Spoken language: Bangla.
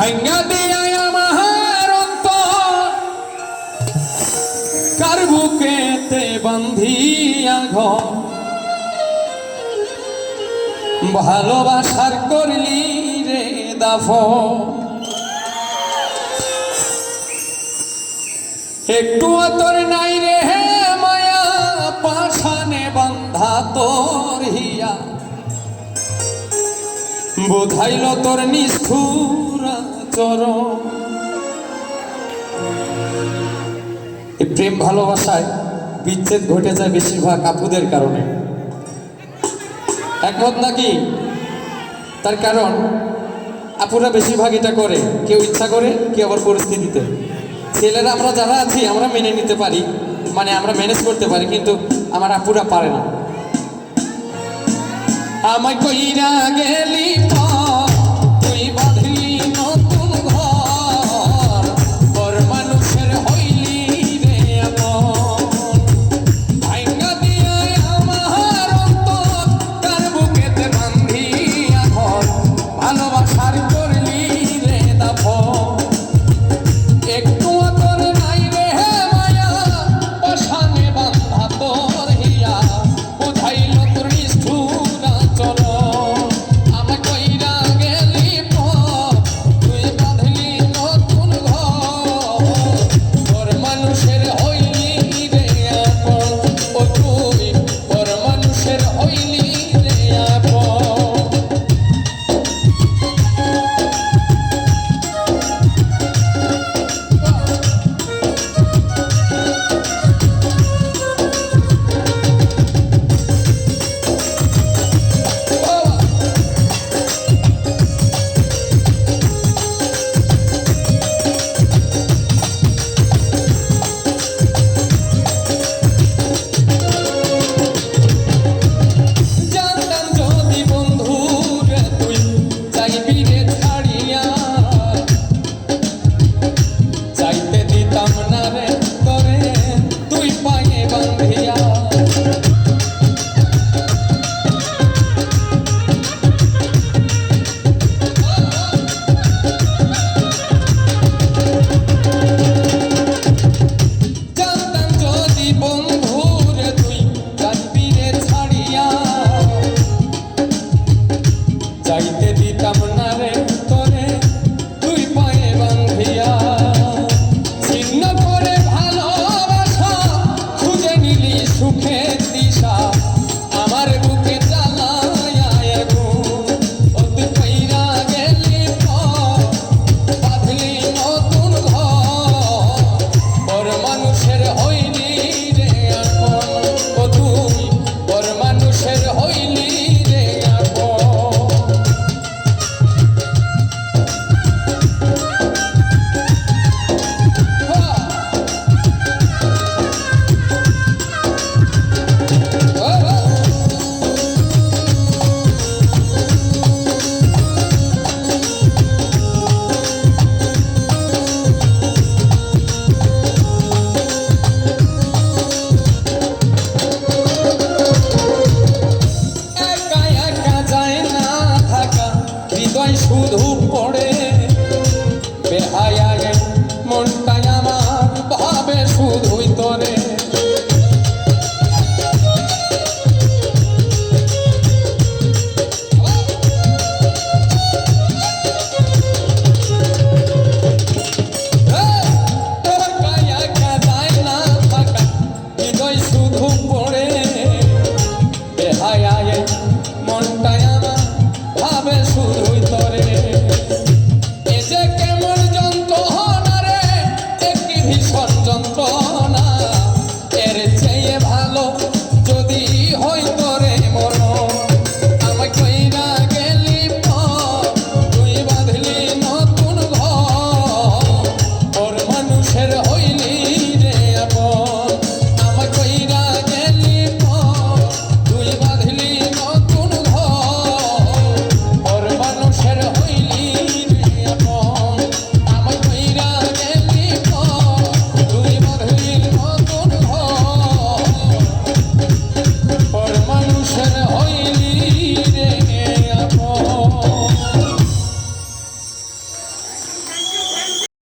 ভাঙ্গা দিয়াই আমার অন্ত কার বুকেতে বান্ধিয়া ঘর? ভালোবাসার করলি রে দাফ একটু তোর নাই রে হে মায়া পাশানে বান্ধা তোর হিয়া। বোধাইল তোর নিষ্ঠুর করো। এই প্রেম ভালোবাসায় বিচ্ছেদ ঘটে যায় বেশিরভাগ আপুদের কারণে। একমত নাকি? তার কারণ, আপুরা বেশিরভাগ এটা করে। কেউ ইচ্ছা করে, কেউ আবার পরিস্থিতিতে। ছেলেরা, আমরা যারা আছি, আমরা মেনে নিতে পারি। মানে আমরা ম্যানেজ করতে পারি, কিন্তু আমার আপুরা পারে না। আমায় কইরা গেলি